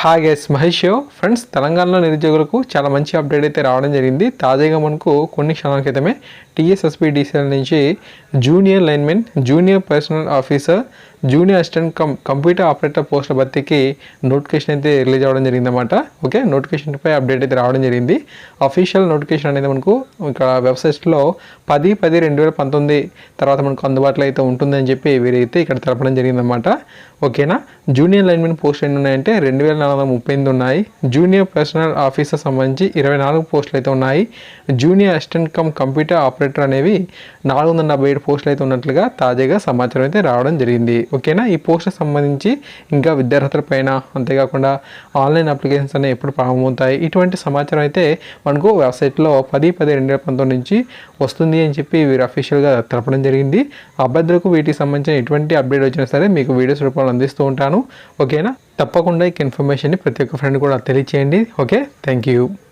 Hi guys Mahesh show friends తెలంగాణలో నిరుద్యోగులకు చాలా మంచి అప్డేట్ అయితే రావడం జరిగింది. తాజాగా మనకు కొన్ని క్షణాల క్రితమే టీఎస్ఎస్పీ డీసీఎల్ నుంచి junior linemen junior personnel officer junior assistant cum computer operator పోస్టుల భర్తీకి నోటిఫికేషన్ అయితే రిలీజ్ అవ్వడం జరిగిందన్నమాట. ఓకే? నోటిఫికేషన్పై అప్డేట్ అయితే రావడం జరిగింది. అఫీషియల్ నోటిఫికేషన్ అనేది మనకు ఇక్కడ వెబ్సైట్స్లో పది పది రెండు వేల పంతొమ్మిది తర్వాత మనకు అందుబాటులో అయితే ఉంటుందని చెప్పి వీరైతే ఇక్కడ తెలపడం జరిగిందన్నమాట. ఓకేనా? జూనియర్ లైన్మెన్ పోస్టులు ఎన్ని ఉన్నాయంటే రెండు వేల నాలుగు వందల ముప్పై ఎనిమిది ఉన్నాయి. జూనియర్ పర్సనల్ ఆఫీసర్ సంబంధించి ఇరవై నాలుగు పోస్టులు అయితే ఉన్నాయి. Junior assistant cum computer operator అనేవి నాలుగు వందల డెబ్బై ఏడు పోస్టులు అయితే ఉన్నట్లుగా తాజాగా సమాచారం అయితే రావడం జరిగింది. ఓకేనా? ఈ పోస్ట్కి సంబంధించి ఇంకా విద్యార్హతల పైన అంతేకాకుండా ఆన్లైన్ అప్లికేషన్స్ అనేవి ఎప్పుడు ప్రారంభమవుతాయి? ఇటువంటి సమాచారం అయితే మనకు వెబ్సైట్లో పది పది రెండు వేల పంతొమ్మిది నుంచి వస్తుంది అని చెప్పి వీరు అఫీషియల్గా తెలపడం జరిగింది. అభ్యర్థులకు వీటికి సంబంధించిన ఎటువంటి అప్డేట్ వచ్చినా సరే మీకు వీడియోస్ రూపంలో అందిస్తూ ఉంటాను. ఓకేనా? తప్పకుండా ఈ ఇన్ఫర్మేషన్ని ప్రతి ఒక్క ఫ్రెండ్ కూడా తెలియచేయండి. ఓకే? Thank you